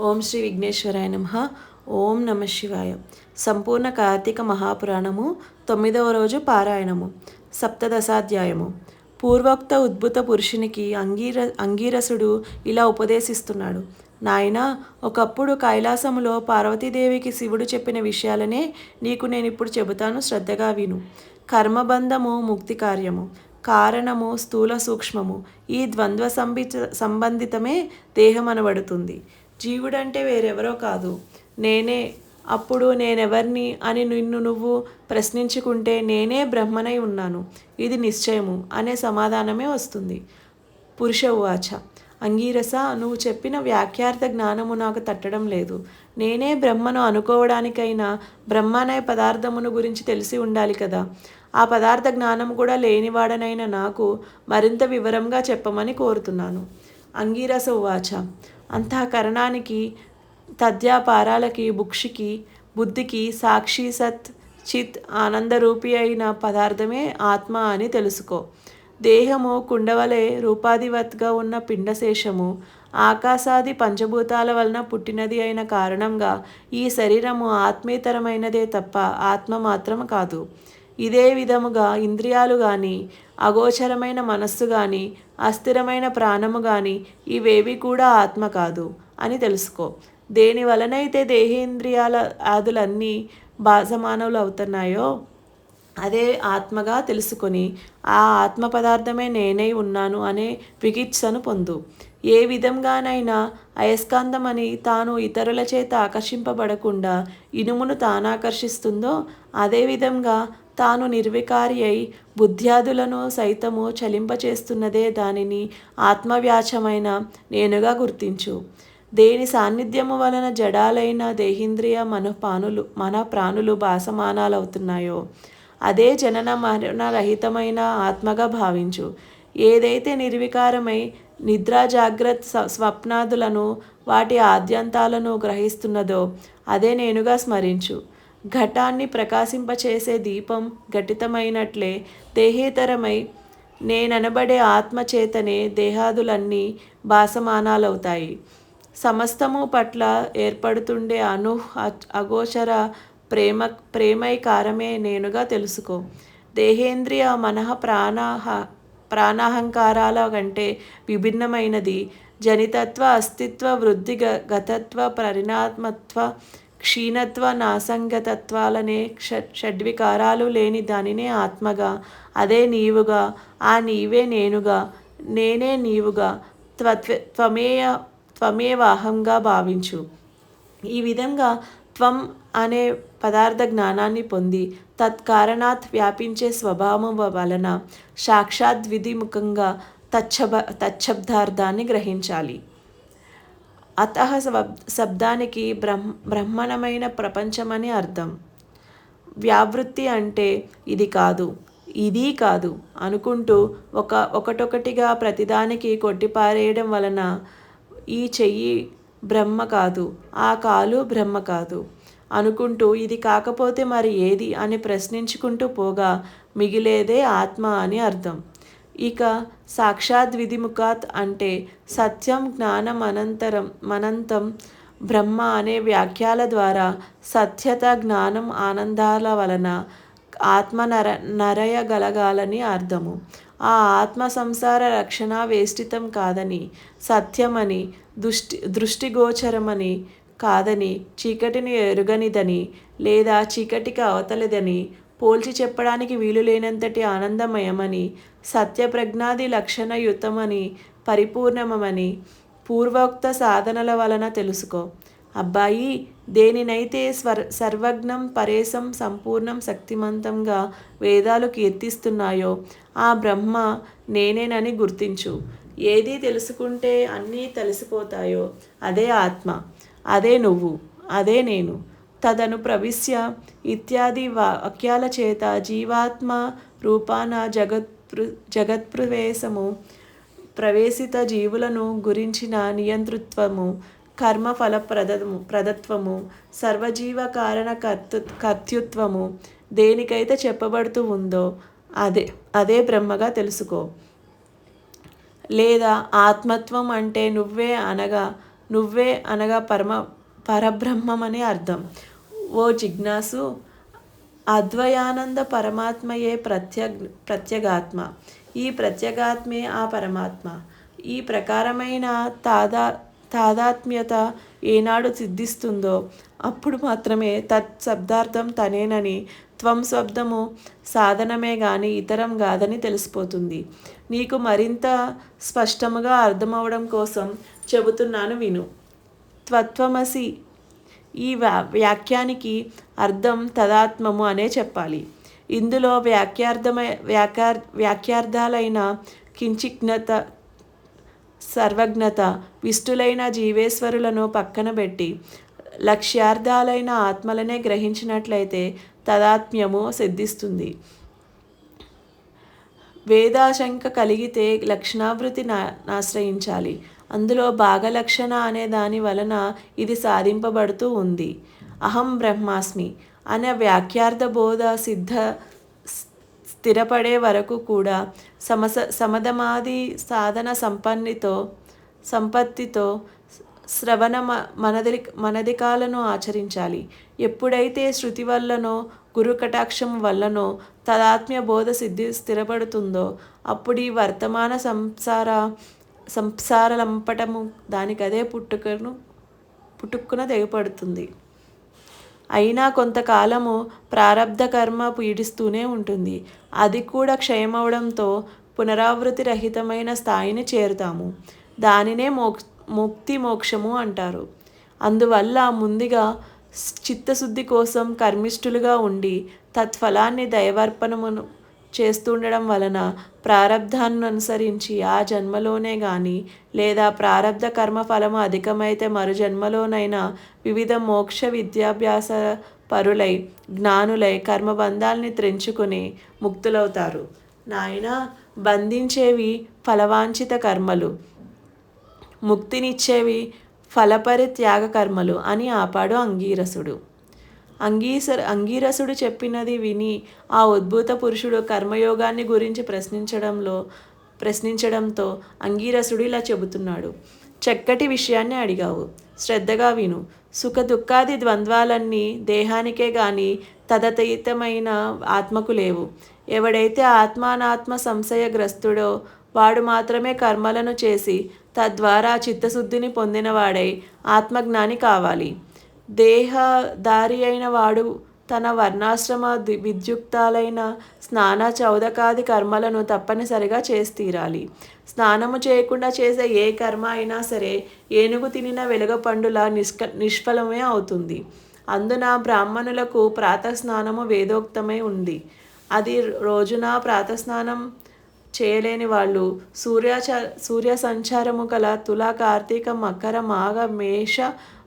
ఓం శ్రీ విఘ్నేశ్వరాయ నమ. ఓం నమ శివాయ. సంపూర్ణ కార్తీక మహాపురాణము తొమ్మిదవ రోజు పారాయణము. సప్తదశాధ్యాయము. పూర్వోక్త ఉద్భుత పురుషునికి అంగీర అంగీరసుడు ఇలా ఉపదేశిస్తున్నాడు. నాయనా ఒకప్పుడు కైలాసములో పార్వతీదేవికి శివుడు చెప్పిన విషయాలనే నీకు నేను ఇప్పుడు చెబుతాను శ్రద్ధగా విను. కర్మబంధము ముక్తి కార్యము. కారణము స్థూల సూక్ష్మము. ఈ ద్వంద్వ సంబిత సంబంధితమే దేహమనబడుతుంది. జీవుడంటే వేరెవరో కాదు. నేనే అప్పుడు నేనెవర్ని అని నిన్ను నువ్వు ప్రశ్నించుకుంటే నేనే బ్రహ్మనై ఉన్నాను. ఇది నిశ్చయము అనే సమాధానమే వస్తుంది. పురుష ఉవాచ అంగీరస నువ్వు చెప్పిన వ్యాఖ్యార్థ జ్ఞానము నాకు తట్టడం లేదు. నేనే బ్రహ్మను అనుకోవడానికైనా బ్రహ్మనే పదార్థమును గురించి తెలిసి ఉండాలి కదా. ఆ పదార్థ జ్ఞానం కూడా లేనివాడనైన నాకు మరింత వివరంగా చెప్పమని కోరుతున్నాను. అంగీరస ఉవాచ. అంతఃకరణానికి తద్యాపారాలకి బుక్షికి బుద్ధికి సాక్షి సత్ చిత్ ఆనందరూపి అయిన పదార్థమే ఆత్మ అని తెలుసుకో. దేహము కుండవలే రూపాధివత్గా ఉన్న పిండశేషము ఆకాశాది పంచభూతాల వలన పుట్టినది అయిన కారణంగా ఈ శరీరము ఆత్మేతరమైనదే తప్ప ఆత్మ మాత్రం కాదు. ఇదే విధముగా ఇంద్రియాలు కానీ అగోచరమైన మనస్సు కానీ అస్థిరమైన ప్రాణము కానీ ఇవేవి కూడా ఆత్మ కాదు అని తెలుసుకో. దేని వలనైతే దేహేంద్రియాల ఆదులన్నీ బాసమానవులు అవుతున్నాయో అదే ఆత్మగా తెలుసుకొని ఆ ఆత్మ పదార్థమే నేనై ఉన్నాను అనే వికిత్సను పొందు. ఏ విధంగానైనా అయస్కాంతమని తాను ఇతరుల చేత ఆకర్షింపబడకుండా ఇనుమును తానాకర్షిస్తుందో అదేవిధంగా తాను నిర్వికారి అయి బుద్ధ్యాదులను సైతము చలింపచేస్తున్నదే దానిని ఆత్మవ్యాచమైన నేనుగా గుర్తించు. దేని సాన్నిధ్యము వలన జడాలైన దేహేంద్రియ మనపానులు మన ప్రాణులు భాసమానాలవుతున్నాయో అదే జనన మరణరహితమైన ఆత్మగా భావించు. ఏదైతే నిర్వికారమై నిద్రా జాగ్రత్త స్వప్నాదులను వాటి ఆద్యంతాలను గ్రహిస్తున్నదో అదే నేనుగా స్మరించు. ఘటాన్ని ప్రకాశింపచేసే దీపం ఘటితమైనట్లే దేహేతరమై నేననబడే ఆత్మచేతనే దేహాదులన్నీ భాసమానాలవుతాయి. సమస్తము పట్ల ఏర్పడుతుండే అను అగోచర ప్రేమ ప్రేమైకారమే నేనుగా తెలుసుకో. దేహేంద్రియ మనః ప్రాణాహ ప్రాణాహంకారాల కంటే విభిన్నమైనది. జనితత్వ అస్తిత్వ వృద్ధి గతత్వ పరిణాత్మత్వ క్షీణత్వ నాసంగతత్వాలనే షడ్వికారాలు లేని దానినే ఆత్మగా. అదే నీవుగా. ఆ నీవే నేనుగా. నేనే నీవుగా. త్వ త్వమేయ త్వమేవాహంగా భావించు. ఈ విధంగా త్వం అనే పదార్థ జ్ఞానాన్ని పొంది తత్కారణాత్ వ్యాపించే స్వభావం వలన సాక్షాత్ విధిముఖంగా తచ్చబ తచ్చబ్దార్థాన్ని గ్రహించాలి. అత శబ్దానికి బ్రహ్మ బ్రహ్మణమైన ప్రపంచమని అర్థం. వ్యావృత్తి అంటే ఇది కాదు ఇది కాదు అనుకుంటూ ఒక ఒకటొకటిగా ప్రతిదానికి కొట్టిపారేయడం వలన ఈ చెయ్యి బ్రహ్మ కాదు ఆ కాలు బ్రహ్మ కాదు అనుకుంటూ ఇది కాకపోతే మరి ఏది అని ప్రశ్నించుకుంటూ పోగా మిగిలేదే ఆత్మ అని అర్థం. ఇక సాక్షాత్ విధిముఖాత్ అంటే సత్యం జ్ఞానం అనంతరం మనంతం బ్రహ్మ అనే వ్యాఖ్యల ద్వారా సత్యత జ్ఞానం ఆనందాల వలన ఆత్మ నర నరయగలగాలని అర్థము. ఆ ఆత్మ సంసార రక్షణ వేష్టితం కాదని సత్యమని దృష్టి దృష్టిగోచరమని కాదని చీకటిని ఎరుగనిదని లేదా చీకటికి అవతలదని పోల్చి చెప్పడానికి వీలు లేనంతటి ఆనందమయమని సత్యప్రజ్ఞాది లక్షణయుతమని పరిపూర్ణమని పూర్వోక్త సాధనల వలన తెలుసుకో. అబ్బాయి దేనినైతే స్వర్ సర్వజ్ఞం పరేశం సంపూర్ణం శక్తిమంతంగా వేదాలు కీర్తిస్తున్నాయో ఆ బ్రహ్మ నేనేనని గుర్తించు. ఏది తెలుసుకుంటే అన్నీ తెలిసిపోతాయో అదే ఆత్మ అదే నువ్వు అదే నేను. తదను ప్రవిశ్య ఇత్యాది వాక్యాల చేత జీవాత్మ రూపాన జగత్ పృ జగత్ప్రవేశము ప్రవేశిత జీవులను గురించిన నియంతృత్వము కర్మ ఫలప్రదము ప్రదత్వము సర్వజీవ కారణ కర్తృ కర్తృత్వము దేనికైతే చెప్పబడుతూ ఉందో అదే అదే బ్రహ్మగా తెలుసుకో. లేదా ఆత్మత్వం అంటే నువ్వే అనగా నువ్వే అనగా పరమ పరబ్రహ్మమనే అర్థం. ఓ జిజ్ఞాసు అద్వయానంద పరమాత్మయే ప్రత్య ప్రత్యగాత్మ. ఈ ప్రత్యేగాత్మే ఆ పరమాత్మ. ఈ ప్రకారమైన తాదా తాదాత్మ్యత ఏనాడు సిద్ధిస్తుందో అప్పుడు మాత్రమే తత్ శబ్దార్థం తనేనని త్వం శబ్దము సాధనమే గాని ఇతరం కాదని తెలిసిపోతుంది. నీకు మరింత స్పష్టముగా అర్థమవడం కోసం చెబుతున్నాను విను. త్వత్వమసి ఈ వ్యా వ్యాఖ్యానికి అర్థం తదాత్మము అనే చెప్పాలి. ఇందులో వ్యాఖ్యార్థమై వ్యాఖ్యార్ వ్యాఖ్యార్థాలైన కించిజ్ఞత సర్వజ్ఞత విష్టులైన జీవేశ్వరులను పక్కన పెట్టి లక్ష్యార్థాలైన ఆత్మలనే గ్రహించినట్లయితే తదాత్మ్యము సిద్ధిస్తుంది. వేదాశంక కలిగితే లక్షణావృతి నా ఆశ్రయించాలి అందులో భాగలక్షణ అనే దాని వలన ఇది సాధింపబడుతూ ఉంది. అహం బ్రహ్మాస్మి అనే వ్యాఖ్యార్థ బోధ సిద్ధ స్థిరపడే వరకు కూడా సమస సమధమాది సాధన సంపన్నితో సంపత్తితో శ్రవణ మనది మనదికాలను ఆచరించాలి. ఎప్పుడైతే శృతి వల్లనో గురు కటాక్షం వల్లనో తదాత్మ్య బోధ సిద్ధి స్థిరపడుతుందో అప్పుడు ఈ వర్తమాన సంసార సంసారలంపటము దానికదే పుట్టుకను పుట్టుక్కున తెగపడుతుంది. అయినా కొంతకాలము ప్రారంధ కర్మ పీడిస్తూనే ఉంటుంది. అది కూడా క్షయమవడంతో పునరావృతి రహితమైన స్థాయిని చేరుతాము. దానినే మోక్ ముక్తి మోక్షము అంటారు. అందువల్ల ముందుగా చిత్తశుద్ధి కోసం కర్మిష్ఠులుగా ఉండి తత్ఫలాన్ని దైవార్పణమును చేస్తుండడం వలన ప్రారంధాన్ని అనుసరించి ఆ జన్మలోనే కానీ లేదా ప్రారంధ కర్మ ఫలము అధికమైతే మరు జన్మలోనైనా వివిధ మోక్ష విద్యాభ్యాస పరులై జ్ఞానులై కర్మబంధాల్ని త్రెంచుకుని ముక్తులవుతారు. నాయన బంధించేవి ఫలవాంఛిత కర్మలు. ముక్తినిచ్చేవి ఫలపరి త్యాగ కర్మలు అని ఆపాడు అంగీరసుడు. అంగీస అంగీరసుడు చెప్పినది విని ఆ ఉద్భూత పురుషుడు కర్మయోగాన్ని గురించి ప్రశ్నించడంలో ప్రశ్నించడంతో అంగీరసుడు ఇలా చెబుతున్నాడు. చక్కటి విషయాన్ని అడిగావు. శ్రద్ధగా విను. సుఖ దుఃఖాది ద్వంద్వాలన్నీ దేహానికే గాని తదతీతమైన ఆత్మకు లేవు. ఎవడైతే ఆత్మానాత్మ సంశయగ్రస్తుడో వాడు మాత్రమే కర్మలను చేసి తద్వారా చిత్తశుద్ధిని పొందినవాడై ఆత్మజ్ఞాని కావాలి. దేహదారి అయిన వాడు తన వర్ణాశ్రమ విద్యుక్తాలైన స్నాన చౌదకాది కర్మలను తప్పనిసరిగా చేసి తీరాలి స్నానము చేయకుండా చేసే ఏ కర్మ అయినా సరే ఏనుగు తినిన వెలుగపండుల నిష్క నిష్ఫలమే అవుతుంది. అందున బ్రాహ్మణులకు ప్రాతస్నానము వేదోక్తమై ఉంది. అది రోజున ప్రాతస్నానం చేయలేని వాళ్ళు సూర్యాచ సూర్య సంచారము గల తులా కార్తీక మకర మాఘ మేష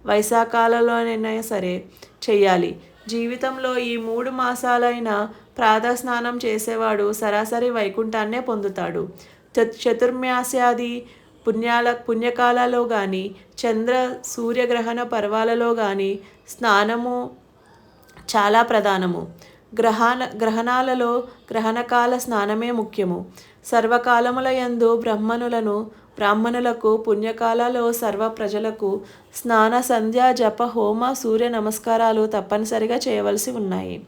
వైశాఖాలలోనైనా సరే చేయాలి జీవితంలో ఈ మూడు మాసాలైన ప్రాతస్నానం చేసేవాడు సరాసరి వైకుంఠాన్నే పొందుతాడు. చతుర్మాస్యాది పుణ్యాల పుణ్యకాలలో కానీ చంద్ర సూర్యగ్రహణ పర్వాలలో కానీ స్నానము చాలా ప్రధానము. గ్రహణ గ్రహణాలలో గ్రహణకాల స్నానమే ముఖ్యము. సర్వకాలముల యందు బ్రహ్మణులను బ్రాహ్మణులకు పుణ్యకాలలో సర్వ ప్రజలకు స్నాన సంధ్య జప హోమ సూర్య నమస్కారాలు తప్పనిసరిగా చేయవలసి ఉన్నాయి.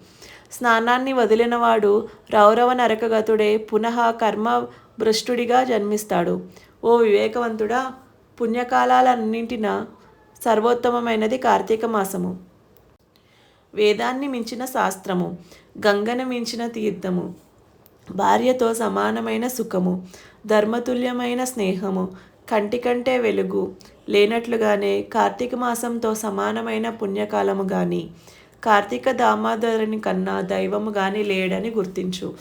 స్నానాన్ని వదిలినవాడు రౌరవ నరకగతుడే పునః కర్మ భ్రష్టుడిగా జన్మిస్తాడు. ఓ వివేకవంతుడా పుణ్యకాలన్నింటిన సర్వోత్తమమైనది కార్తీక మాసము. వేదాన్ని మించిన శాస్త్రము గంగను మించిన తీర్థము. భార్యతో సమానమైన సుఖము ధర్మతుల్యమైన స్నేహము కంటి కంటే వెలుగు లేనట్లుగానే కార్తీక మాసంతో సమానమైన పుణ్యకాలము కానీ కార్తీక దామోదరుని కన్నా దైవము కానీ లేడని గుర్తించు.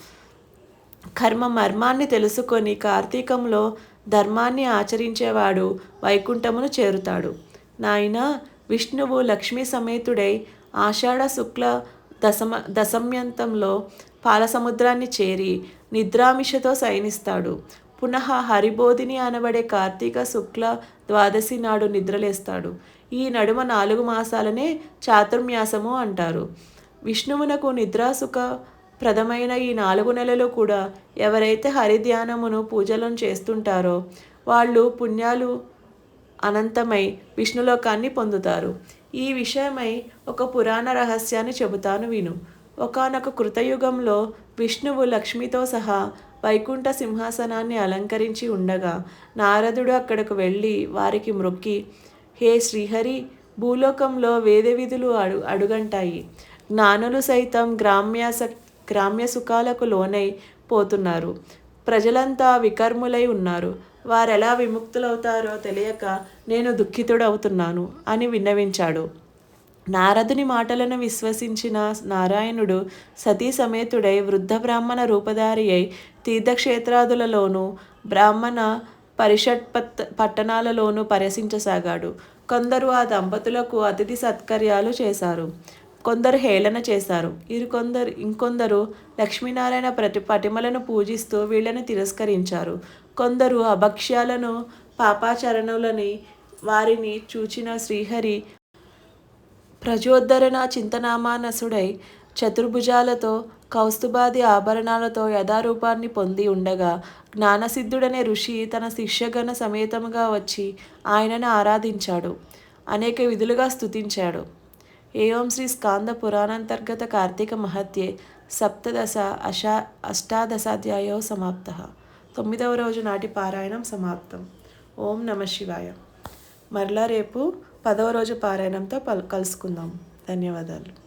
కర్మ మర్మాన్ని తెలుసుకొని కార్తీకంలో ధర్మాన్ని ఆచరించేవాడు వైకుంఠమును చేరుతాడు. నాయన విష్ణువు లక్ష్మీ సమేతుడై ఆషాఢ శుక్ల దశమ దశమ్యంతంలో పాలసముద్రాన్ని చేరి నిద్రామిషతో శయనిస్తాడు పునః హరిబోధిని అనబడే కార్తీక శుక్ల ద్వాదశి నాడు నిద్రలేస్తాడు. ఈ నడుమ నాలుగు మాసాలనే చాతుర్మ్యాసము అంటారు. విష్ణువునకు నిద్రాసుఖ ప్రదమైన ఈ నాలుగు నెలలు కూడా ఎవరైతే హరిధ్యానమును పూజలను చేస్తుంటారో వాళ్ళు పుణ్యాలు అనంతమై విష్ణులోకాన్ని పొందుతారు. ఈ విషయమై ఒక పురాణ రహస్యాన్ని చెబుతాను విను. ఒకానొక కృతయుగంలో విష్ణువు లక్ష్మితో సహా వైకుంఠ సింహాసనాన్ని అలంకరించి ఉండగా నారదుడు అక్కడకు వెళ్ళి వారికి మ్రొక్కి హే శ్రీహరి భూలోకంలో వేదవిధులు అడు అడుగంటాయి. జ్ఞానులు సైతం గ్రామ్యాస గ్రామ్య సుఖాలకు లోనై పోతున్నారు. ప్రజలంతా వికర్ములై ఉన్నారు. వారెలా విముక్తులవుతారో తెలియక నేను దుఃఖితుడవుతున్నాను అని విన్నవించాడు. నారదుని మాటలను విశ్వసించిన నారాయణుడు సతీ సమేతుడై వృద్ధ బ్రాహ్మణ రూపధారి అయి తీర్థక్షేత్రాదులలోనూ బ్రాహ్మణ పరిషత్ పత్ పట్టణాలలోనూ పర్యసించసాగాడు. కొందరు ఆ దంపతులకు అతిథి సత్కర్యాలు చేశారు. కొందరు హేళన చేశారు. ఇరు కొందరు ఇంకొందరు లక్ష్మీనారాయణ ప్రతి పటిమలను పూజిస్తూ వీళ్ళని తిరస్కరించారు. కొందరు అభక్ష్యాలను పాపాచరణులని వారిని చూచిన శ్రీహరి ప్రజోద్ధరణ చింతనామానసుడై చతుర్భుజాలతో కౌస్తుభాది ఆభరణాలతో యథారూపాన్ని పొంది ఉండగా జ్ఞానసిద్ధుడనే ఋషి తన శిష్యగణ సమేతముగా వచ్చి ఆయనను ఆరాధించాడు. అనేక విధులుగా స్థుతించాడు ఏవం శ్రీ స్కాంద పురాణాంతర్గత కార్తీక మహత్యే సప్తదశ అషా అష్టాదశాధ్యాయో సమాప్త. తొమ్మిదవ రోజు నాటి పారాయణం సమాప్తం. ఓం నమ శివాయ. మరలా రేపు పదవ రోజు పారాయణంతో పలు కలుసుకుందాం. ధన్యవాదాలు.